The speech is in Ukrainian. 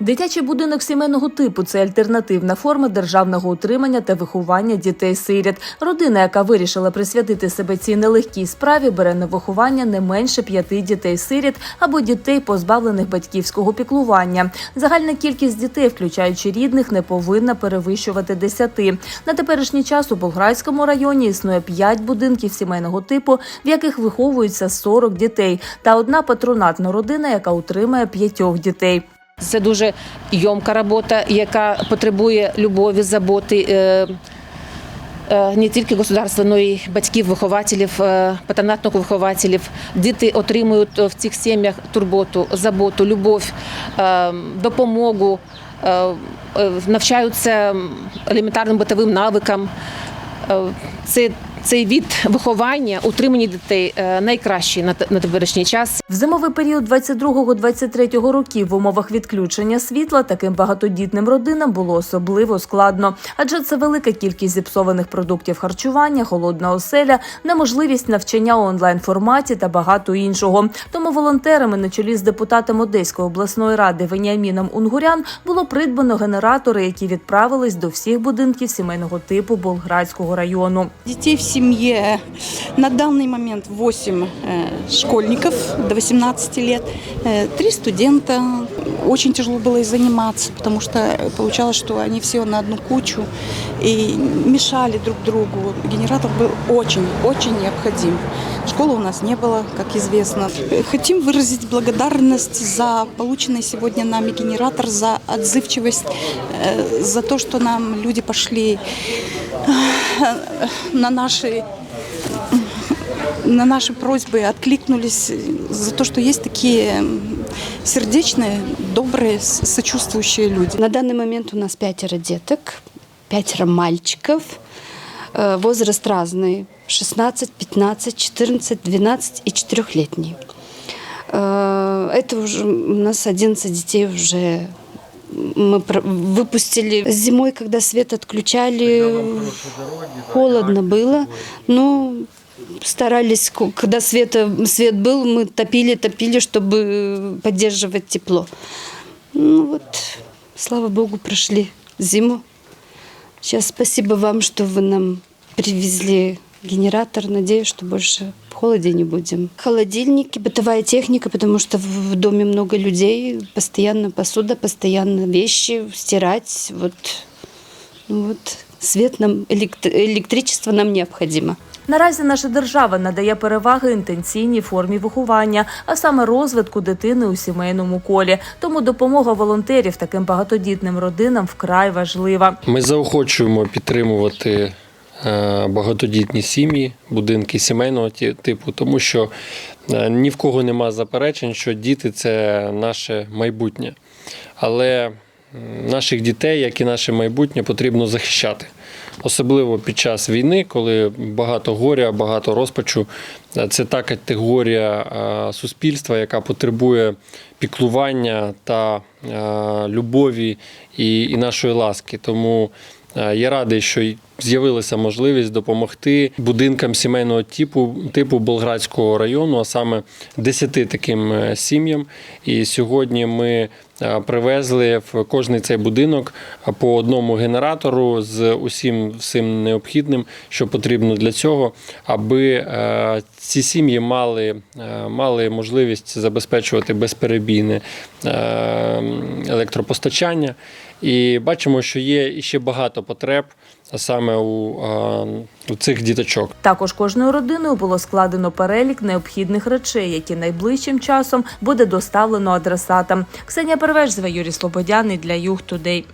Дитячий будинок сімейного типу це альтернативна форма державного утримання та виховання дітей-сиріт. Родина, яка вирішила присвятити себе цій нелегкій справі, бере на виховання не менше п'яти дітей-сиріт або дітей, позбавлених батьківського піклування. Загальна кількість дітей, включаючи рідних, не повинна перевищувати десяти. На теперішній час у Болградському районі існує п'ять будинків сімейного типу, в яких виховуються 40 дітей, та одна патронатна родина, яка утримує п'ятьох дітей. Це дуже йомка робота, яка потребує любові, заботи. е, е, Не тільки государства, але й батьків, вихователів, е, патронатних вихователів. Діти отримують в цих сім'ях турботу, заботу, любов, допомогу, навчаються елементарним битовим навикам. Це цей від виховання, утримання дітей е, найкращий на на теперішній час. В зимовий період 22-23 років в умовах відключення світла таким багатодітним родинам було особливо складно, адже це велика кількість зіпсованих продуктів харчування, холодна оселя, неможливість навчання у онлайн форматі та багато іншого. Тому волонтерами на чолі з депутатом Одеської обласної ради Веніаміном Унгурян було придбано генератори, які відправились до всіх будинків сімейного типу Болградського району. Детей в семье на данный момент 8 э, школьников до 18 лет, 3 студента. Очень тяжело было и заниматься, потому что получалось, что они все на одну кучу и мешали друг другу. Генератор был очень-очень необходим. Школы у нас не было, как известно. Э, Хотим выразить благодарность за полученный сегодня нами генератор, за отзывчивость, э, за то, что нам люди пошли э, на наши на наши просьбы откликнулись за то, что есть такие м, сердечные, добрые, с- сочувствующие люди. На данный момент у нас пятеро деток, пятеро мальчиков. Э, Возраст разный. 16, 15, 14, 12 и 4-летний. Э, Это уже у нас 11 детей уже мы про- выпустили. Зимой, когда свет отключали, холодно было. Но старались, ку- когда света, свет был, мы топили, топили, чтобы поддерживать тепло. Ну вот, слава богу, прошли зиму. Сейчас спасибо вам, что вы нам привезли генератор. Надеюсь, что больше в холоде не будем. Холодильники, бытовая техника, потому что в в доме много людей, постоянно посуда, постоянно вещи стирать. Вот, ну вот свет нам, элект- электричество нам необходимо. Наразі наша держава надає переваги інтенційній формі виховання, а саме розвитку дитини у сімейному колі. Тому допомога волонтерів таким багатодітним родинам вкрай важлива. Ми заохочуємо підтримувати е, багатодітні сім'ї, будинки сімейного типу, тому що е, ні в кого нема заперечень, що діти це наше майбутнє. Але наших дітей, як і наше майбутнє, потрібно захищати. Особливо під час війни, коли багато горя, багато розпачу. Е, Це та категорія е, суспільства, яка потребує піклування та е, любові і, нашої ласки. Тому е, я радий, що з'явилася можливість допомогти будинкам сімейного типу, типу Болградського району, а саме 10 таким е, сім'ям. І сьогодні ми е, привезли в кожний цей будинок е, по одному генератору з усім всім необхідним, що потрібно для цього, аби ці сім'ї мали, мали можливість забезпечувати безперебійне електропостачання. І бачимо, що є ще багато потреб саме у, а, у цих діточок. Також кожною родиною було складено перелік необхідних речей, які найближчим часом буде доставлено адресатам. Ксенія Перевежзева, Юрій Слободяний для Юг Тудей.